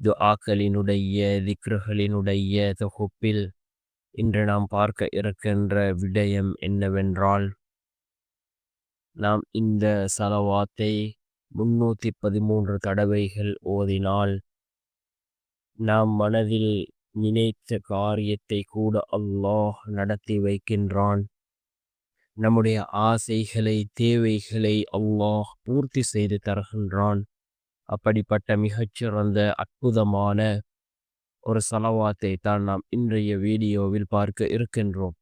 துஆக்களினுடைய திக்ருகளினுடைய தொகுப்பில் இன்று நாம் பார்க்க இருக்கின்ற விடயம் என்னவென்றால் நாம் இந்த சலவாத்தை முன்னூற்றி பதிமூன்று தடவைகள் ஓதினால் நாம் மனதில் நினைத்த காரியத்தை கூட அல்லாஹ் நடத்தி வைக்கின்றான். நம்முடைய ஆசைகளை தேவைகளை அல்லாஹ் பூர்த்தி செய்து தருகின்றான். அப்படிப்பட்ட மிகச்சிறந்த அற்புதமான ஒரு சலவாத்தை தான் நாம் இன்றைய வீடியோவில் பார்க்க இருக்கின்றோம்.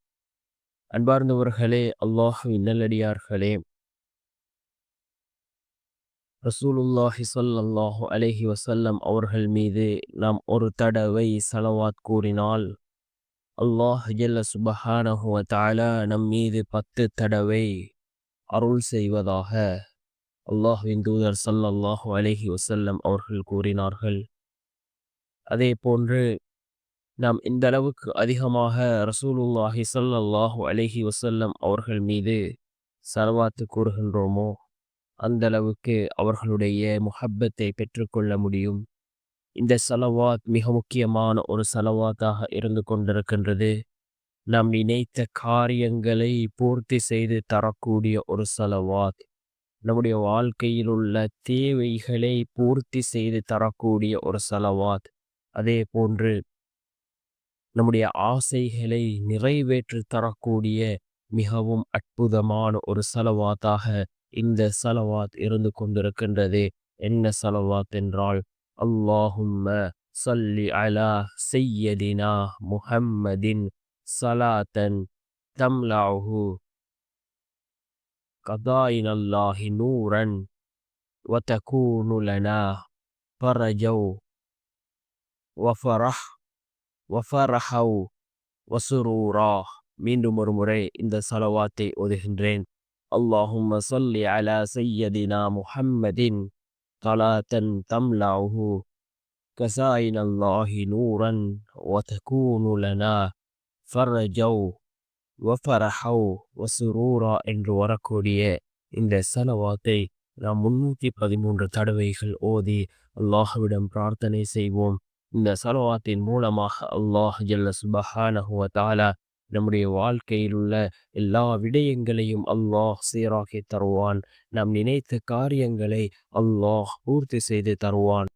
அன்பார்ந்தவர்களே அல்லாஹுவின் நல்லடியார்களே. ரசூலுல்லாஹி சொல்லல்லாஹு அலஹி வசல்லம் அவர்கள் மீது நாம் ஒரு தடவை சலவாத் கூறினால் அல்லாஹ் ஜல்ல சுபஹானஹுவ தாலா நம் மீது பத்து தடவை அருள் செய்வதாக அல்லாஹுவின் தூதர் சல்லல்லாஹு அலஹி வசல்லம் அவர்கள் கூறினார்கள். அதே போன்று நாம் இந்த அளவுக்கு அதிகமாக ரசூலுல்லாஹி சல்லல்லாஹு அலஹி வசல்லம் அவர்கள் மீது சலவாத்து கூறுகின்றோமோ அந்த அளவுக்கு அவர்களுடைய முஹப்பத்தை பெற்றுக்கொள்ள முடியும். இந்த சலவாத் மிக முக்கியமான ஒரு சலவாத்தாக இருந்து கொண்டிருக்கின்றது. நாம் நினைத்த காரியங்களை பூர்த்தி செய்து தரக்கூடிய ஒரு சலவாத். நம்முடைய வாழ்க்கையில் உள்ள தேவைகளை பூர்த்தி செய்து தரக்கூடிய ஒரு செலவாத். அதே போன்று நம்முடைய ஆசைகளை நிறைவேற்றி தரக்கூடிய மிகவும் அற்புதமான ஒரு செலவாத்தாக இந்த செலவாத் இருந்து கொண்டிருக்கின்றது. என்ன செலவாத் என்றால் அல்லாஹும்ம சல்லி அலா செய்யதினா முஹம்மதின் சலாத்தன் தம்லாஹு قضائن الله نورا وتكون لنا فرجا وفرح وفرحا وسرورا மீண்டும் ஒரு முறை இந்த சலவாத்தை ஓதுகின்றேன் اللهم صل على سيدنا محمد صلاة تملأه كسائن الله نورا وتكون لنا فرجا வஃபரஹவ் வசுரூரா என்று வரக்கூடிய இந்த சலவாத்தை நாம் முன்னூற்றி பதிமூன்று தடவைகள் ஓதி அல்லாஹுவிடம் பிரார்த்தனை செய்வோம். இந்த சலவாத்தின் மூலமாக அல்லாஹ் ஜல்ல சுபஹானஹுவ தாலா நம்முடைய வாழ்க்கையில் உள்ள எல்லா விடயங்களையும் அல்லாஹ் சீராக்கி தருவான். நாம் நினைத்த காரியங்களை அல்லாஹ் பூர்த்தி செய்து தருவான்.